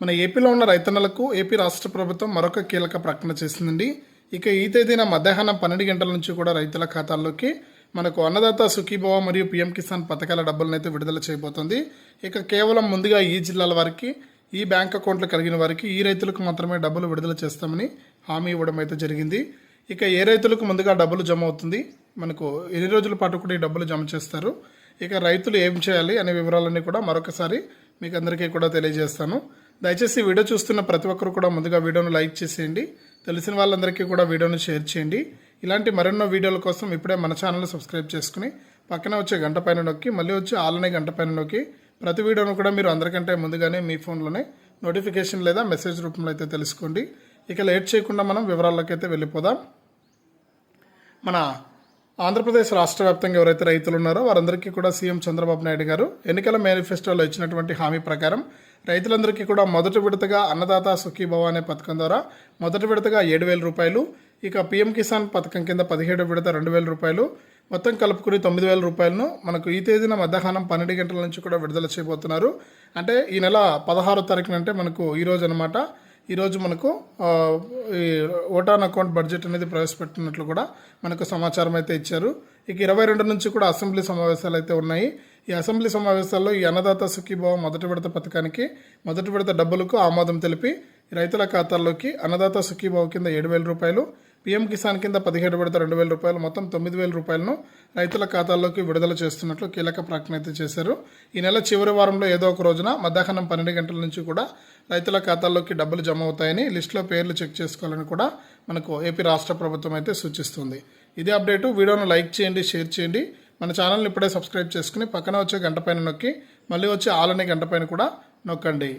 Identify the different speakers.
Speaker 1: మన ఏపీలో ఉన్న రైతన్నలకు ఏపీ రాష్ట్ర ప్రభుత్వం మరొక కీలక ప్రకటన చేసిందండి. ఇక ఈ తేదీన మధ్యాహ్నం పన్నెండు గంటల నుంచి కూడా రైతుల ఖాతాల్లోకి మనకు అన్నదాత సుఖీభవ మరియు పిఎం కిసాన్ పథకాల డబ్బులను అయితే విడుదల చేయబోతుంది. ఇక కేవలం ముందుగా ఈ జిల్లాల వారికి ఈ బ్యాంక్ అకౌంట్లు కలిగిన వారికి ఈ రైతులకు మాత్రమే డబ్బులు విడుదల చేస్తామని హామీ ఇవ్వడం అయితే జరిగింది. ఇక ఏ రైతులకు ముందుగా డబ్బులు జమ అవుతుంది? మనకు ఎన్ని రోజుల పాటు కూడా ఈ డబ్బులు జమ చేస్తారు? ఇక రైతులు ఏం చేయాలి అనే వివరాలన్నీ కూడా మరొకసారి మీకు అందరికీ కూడా తెలియజేస్తాను. దయచేసి వీడియో చూస్తున్న ప్రతి ఒక్కరు కూడా ముందుగా వీడియోను లైక్ చేసేయండి. తెలిసిన వాళ్ళందరికీ కూడా వీడియోను షేర్ చేయండి. ఇలాంటి మరెన్నో వీడియోల కోసం ఇప్పుడే మన ఛానల్ సబ్స్క్రైబ్ చేసుకుని పక్కన వచ్చే గంట పైన నొక్కి మళ్ళీ వచ్చి ఆలనే గంట పైన నొక్కి ప్రతి వీడియోను కూడా మీరు అందరికంటే ముందుగానే మీ ఫోన్లోనే నోటిఫికేషన్ లేదా మెసేజ్ రూపంలో అయితే తెలుసుకోండి. ఇక లేట్ చేయకుండా మనం వివరాల్లోకి అయితే వెళ్ళిపోదాం. మన ఆంధ్రప్రదేశ్ రాష్ట్ర వ్యాప్తంగా ఎవరైతే రైతులు ఉన్నారో వారందరికీ కూడా సీఎం చంద్రబాబు నాయుడు గారు ఎన్నికల మేనిఫెస్టోలో ఇచ్చినటువంటి హామీ ప్రకారం రైతులందరికీ కూడా మొదటి విడతగా అన్నదాత సుఖీభవ అనే పథకం ద్వారా మొదటి విడతగా ఏడు వేల రూపాయలు ఇక పీఎం కిసాన్ పథకం కింద పదిహేడు విడత రెండు వేల రూపాయలు మొత్తం కలుపుకుని తొమ్మిది వేల రూపాయలను మనకు ఈ తేదీన మధ్యాహ్నం పన్నెండు గంటల నుంచి కూడా విడుదల చేయబోతున్నారు. అంటే ఈ నెల పదహారో తారీఖున అంటే మనకు ఈ రోజు అనమాట ఈరోజు మనకు ఈ ఓటాన్ అకౌంట్ బడ్జెట్ అనేది ప్రవేశపెట్టినట్లు కూడా మనకు సమాచారం అయితే ఇచ్చారు. ఇక ఇరవై రెండు నుంచి కూడా అసెంబ్లీ సమావేశాలు అయితే ఉన్నాయి. ఈ అసెంబ్లీ సమావేశాల్లో ఈ అన్నదాత సుఖీభావ మొదటి విడత పథకానికి మొదటి విడత డబ్బులకు ఆమోదం తెలిపి రైతుల ఖాతాల్లోకి అన్నదాత సుఖీభావ కింద ఏడు వేల రూపాయలు పీఎం కిసాన్ కింద పదిహేడు విడత రెండు వేల రూపాయలు మొత్తం తొమ్మిది వేల రూపాయలను రైతుల ఖాతాల్లోకి విడుదల చేస్తున్నట్లు కీలక ప్రకటన అయితే చేశారు. ఈ నెల చివరి వారంలో ఏదో ఒక రోజున మధ్యాహ్నం పన్నెండు గంటల నుంచి కూడా రైతుల ఖాతాల్లోకి డబ్బులు జమ అవుతాయని లిస్టులో పేర్లు చెక్ చేసుకోవాలని కూడా మనకు ఏపీ రాష్ట్ర ప్రభుత్వం అయితే సూచిస్తుంది. ఇదే అప్డేటు. వీడియోను లైక్ చేయండి షేర్ చేయండి. మన ఛానల్ని ఇప్పుడే సబ్స్క్రైబ్ చేసుకుని పక్కన వచ్చే గంట పైన నొక్కి మళ్ళీ వచ్చే ఆలనే గంట పైన కూడా నొక్కండి.